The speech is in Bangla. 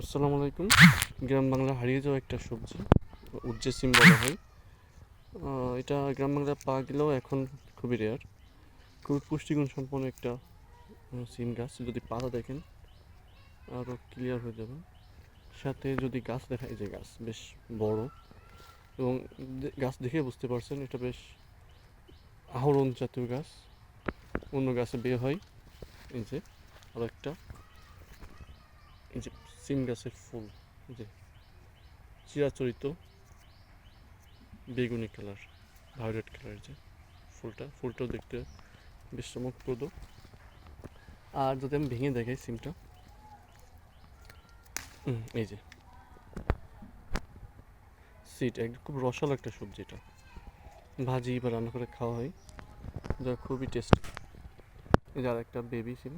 আসসালামু আলাইকুম। গ্রাম বাংলা হারিয়ে যাওয়া একটা সবজি, উজ্জে সিম বলা হয়। এটা গ্রাম বাংলা পাওয়া গেলেও এখন খুবই রেয়ার খুবই পুষ্টিগুণ সম্পন্ন একটা সিম গাছ। যদি পাতা দেখেন আরও ক্লিয়ার হয়ে যাবে। সাথে যদি গাছ দেখা যে গাছ বেশ বড় এবং গাছ দেখে বুঝতে পারছেন, এটা বেশ আহরণ জাতীয় গাছ। অন্য গাছে বের হয়, এই যে আরও একটা এই যে সিম গাছের ফুল যে চিরাচরিত বেগুনি কালার, ভায়োলেট কালার যে ফুলটা, ফুলটাও দেখতে বেশ চমকপ্রদ। আর যদি আমি ভেঙে দেখাই সিমটা এই যে সিট একদম খুব রসালো একটা সবজি এটা। ভাজি বা রান্না করে খাওয়া হয়, যা খুবই টেস্টি এই আর একটা বেবি সিম